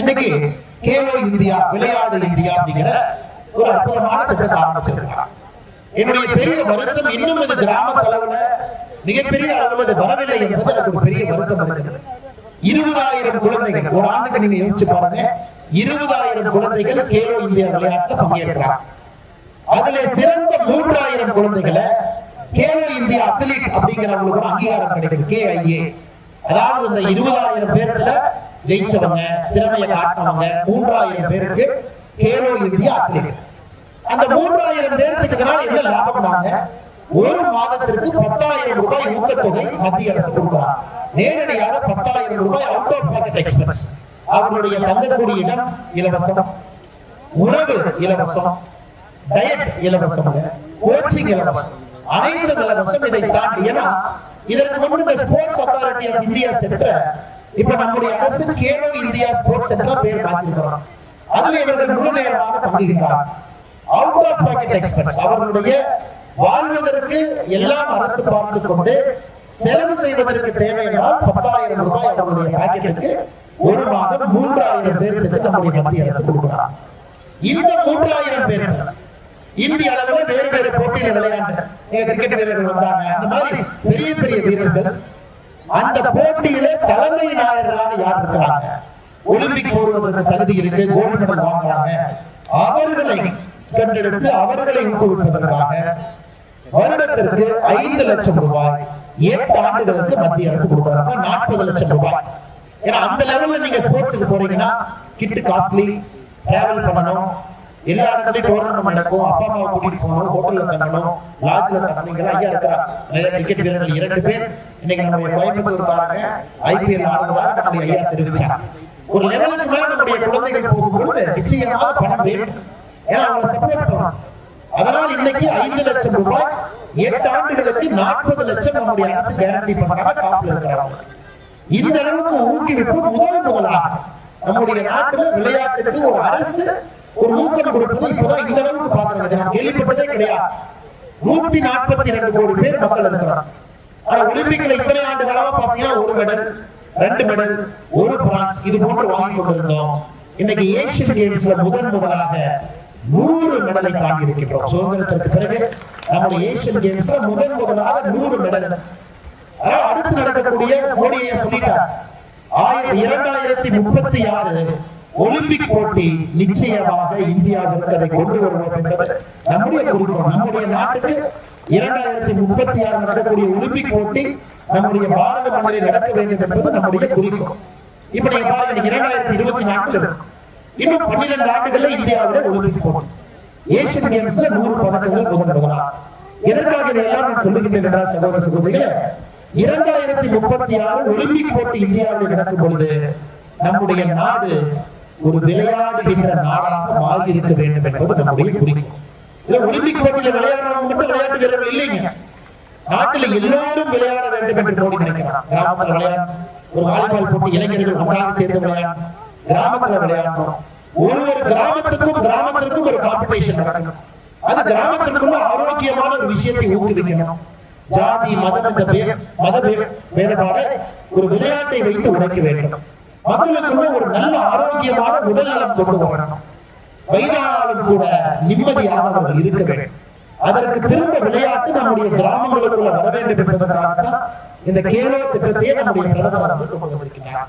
இன்னைக்கு கேலோ இந்தியா விளையாடு இந்தியா அப்படிங்கிற ஒரு அற்புதமான திட்டத்தை ஆரம்பிச்சிருக்கிறார் என்னுடைய பெரிய வருத்தம் இன்னும் இது கிராம அளவுல மிகப்பெரிய அளவில் அது வரவில்லை என்பது எனக்கு ஒரு பெரிய வருத்தம் இருக்குது இருபதாயிரம் குழந்தைகள் ஒரு ஆண்டுக்கு நீங்க யோசிச்சு பாருங்க இருபதாயிரம் குழந்தைகள் கேலோ இந்தியா விளையாட்டுல பங்கேற்கிறாங்க. அதுல சிறந்த மூன்றாயிரம் குழந்தைகளை கேலோ இந்தியா அத்லீட் அப்படிங்கிறவங்களுக்கு ஒரு அங்கீகாரம் கிடைக்குது கேஐஏ அதாவது இந்த இருபதாயிரம் பேர்ல ஜெயிச்சவங்க திறமையை காட்டினவங்க மூன்றாயிரம் பேருக்கு கேலோ இந்தியா அத்லீட் அந்த மூன்றாயிரம் பேருக்கு இதனால என்ன லாபம்னாங்க ஒரு மாதத்திற்கு பத்தாயிரம் ரூபாய் ஊக்கத்தொகை மத்திய அரசு கொடுக்கிறார் நேரடியாக பத்தாயிரம் ரூபாய் அவுட் ஆஃப் பாக்கெட் எக்ஸ்பென்ஸ் அவருடைய தங்கக்கூடிய இடம் இலவசம். உணவு இலவசம். டயட் இலவசம். கோச்சிங் இலவசம். அனைத்து இலவசம். இதை தாண்டி ஏன்னா இதற்கு முன்பு இந்த ஸ்போர்ட்ஸ் அத்தாரிட்டி ஆஃப் இந்தியா சென்ற இப்ப நம்முடைய அரசு கேலோ இந்தியா ஸ்போர்ட்ஸ் என்ற பெயர் மாற்றிருக்கிறோம் அதுல இவர்கள் முழு நேரமாக தங்குகின்றார். அவுட் ஆஃப் பாக்கெட் எக்ஸ்பென்ஸ் அவர்களுடைய வாழ்வதற்கு எல்லாம் அரசு பார்த்து கொண்டு செலவு செய்வதற்கு தேவை என்றால் பத்தாயிரம் ரூபாய் அவர்களுடைய பாக்கெட்டுக்கு ஒரு மாதம் மூன்றாயிரம் பேருக்கு நம்முடைய மத்திய அரசு கொடுக்கிறார். இந்த மூன்றாயிரம் பேருக்கு இந்திய அளவில் வேறு வேறு போட்டியில விளையாண்டு கிரிக்கெட் வீரர்கள் வந்தாங்க. அந்த மாதிரி பெரிய பெரிய வீரர்கள் அந்த போட்டியில தலைமை நாயகர்களாக யார் இருக்கிறாங்க ஒலிம்பிக் போடுவதற்கு தகுதி இருக்கு கோல்டு மெடல் வாங்குறாங்க. அவர்களை கண்டெடுத்து அவர்களை ஊக்குவிப்பதற்காக வருடத்திற்கு ஐந்து லட்சம் ரூபாய் எட்டு ஆண்டுகளுக்கு மத்திய அரசு கொடுக்குறாங்க நாற்பது லட்சம் ரூபாய். ஏன்னா அந்த லெவல்ல நீங்க ஸ்போர்ட்ஸுக்கு போறீங்கன்னா கிட்டு காஸ்ட்லி டிராவல் பண்ணணும். எல்லா இடத்துலயும் டோர்னமெண்ட் நடக்கும். அப்பா அம்மாவை கூட்டிட்டு போகணும் ஹோட்டல்ல தங்கணும் லாட்ஜ்ல தங்கணும் இங்க ஐயா இருக்கிறாங்க நிறைய கிரிக்கெட் வீரர்கள் இரண்டு பேர். இன்னைக்கு நம்முடைய கோயம்புத்தூர் பாருங்க ஐபிஎல் ஆடுவதாக நம்முடைய ஐயா தெரிவிச்சாங்க ஒரு லெவலுக்கு மேல நம்முடைய குழந்தைகள் போகும்பொழுது நிச்சயமாக பணம் வேண்டும் ஏன்னா அவங்களை செப்பரேட் பண்ணணும். அதனால் இன்னைக்கு ஐந்து லட்சம் ரூபாய் எட்டு ஆண்டுகளுக்கு நாற்பது லட்சம் நம்முடைய அரசு கேரண்டி பண்றாங்க டாப்ல இருக்கிறாங்க இந்த அளவுக்கு ஊக்குவிப்பு முதல் முதலாக நம்முடைய நாட்டுல விளையாட்டுக்கு ஒரு அரசு ஒரு ஊக்கம் கொடுப்பது இப்பதான் இந்த அளவுக்கு பாக்குறது நான் கேள்விப்பட்டதே கிடையாது. நூத்தி நாற்பத்தி ரெண்டு கோடி பேர் மக்கள் இருக்கிறார் ஆனா ஒலிம்பிக்ல இத்தனை ஆண்டு காலமா பாத்தீங்கன்னா ஒரு மெடல் ரெண்டு மெடல் ஒரு பிரான்ஸ் இது போன்று வாங்கி கொண்டிருந்தோம். இன்னைக்கு ஏசியன் கேம்ஸ்ல முதன் முதலாக நூறு மெடலை தாண்டி இருக்கின்றோம். சுதந்திரத்திற்கு பிறகு நம்முடைய ஏசியன் கேம்ஸ்ல முதன் முதலாக நூறு மெடல் அதாவது அடுத்து நடக்கக்கூடிய மோடியை சொல்லிட்டார். ஆயிரத்தி இரண்டாயிரத்தி முப்பத்தி ஆறு ஒலிம்பிக் போட்டி நிச்சயமாக இந்தியாவிற்கு அதை கொண்டு வருவோம் என்பது நம்முடைய குறிக்கோள். நம்முடைய நாட்டுக்கு இரண்டாயிரத்தி முப்பத்தி ஆறு நடக்கக்கூடிய ஒலிம்பிக் போட்டி நம்முடைய பாரத மண்ணில் நடக்க வேண்டும் என்பது நம்முடைய குறிக்கோள். இப்ப நீங்க பாருங்க இரண்டாயிரத்தி இருபத்தி நான்குல இருக்கு. இன்னும் பன்னிரண்டு ஆண்டுகள்ல இந்தியாவில ஒலிம்பிக் போட்டி. ஏசியன் கேம்ஸ்ல நூறு பதக்கங்கள் முதன் முதலா எதற்காக இதையெல்லாம் நான் சொல்லுகின்றேன் என்றால் சகோதர சகோதரிகளே இரண்டாயிரத்தி முப்பத்தி ஆறு ஒலிம்பிக் போட்டி இந்தியாவில் நடக்கும் பொழுது நம்முடைய நாடு ஒரு விளையாடுகின்ற நாடாக மாறி இருக்க வேண்டும் என்பது நம்முடைய குறிக்கோள். ஒலிம்பிக் போட்டியில் விளையாடுறவங்க மட்டும் விளையாட்டு வீரர்கள் இல்லைங்க. நாட்டில் எல்லாரும் விளையாட வேண்டும் என்று மோடி நினைக்கிறார். கிராமத்தில் விளையாடணும். ஒரு வாலிபால் போட்டி இளைஞர்கள் ஒன்றாக சேர்ந்து விளையாடணும். கிராமத்தில் விளையாடணும். ஒரு ஒரு கிராமத்துக்கும் கிராமத்திற்கும் ஒரு காம்படிஷன் நடக்கணும். அது கிராமத்திற்குள்ள ஆரோக்கியமான ஒரு விஷயத்தை ஊக்குவிக்கணும். ஜாதி மதம் என்ற மத வேறுபாடு ஒரு விளையாட்டை வைத்து உடைக்க வேண்டும். மக்களுக்குள்ள ஒரு நல்ல ஆரோக்கியமான உடல் நலம் கொண்டு வரணும். வயதானாலும் கூட நிம்மதியாக அவர்கள் இருக்க வேண்டும். அதற்கு திரும்ப விளையாட்டு நம்முடைய கிராமங்களுக்குள்ள வர வேண்டும் என்பதற்காகத்தான் இந்த கேலோ திட்டத்தையே நம்முடைய பிரதமர் அவர்கள் கொண்டு வந்திருக்கிறார்.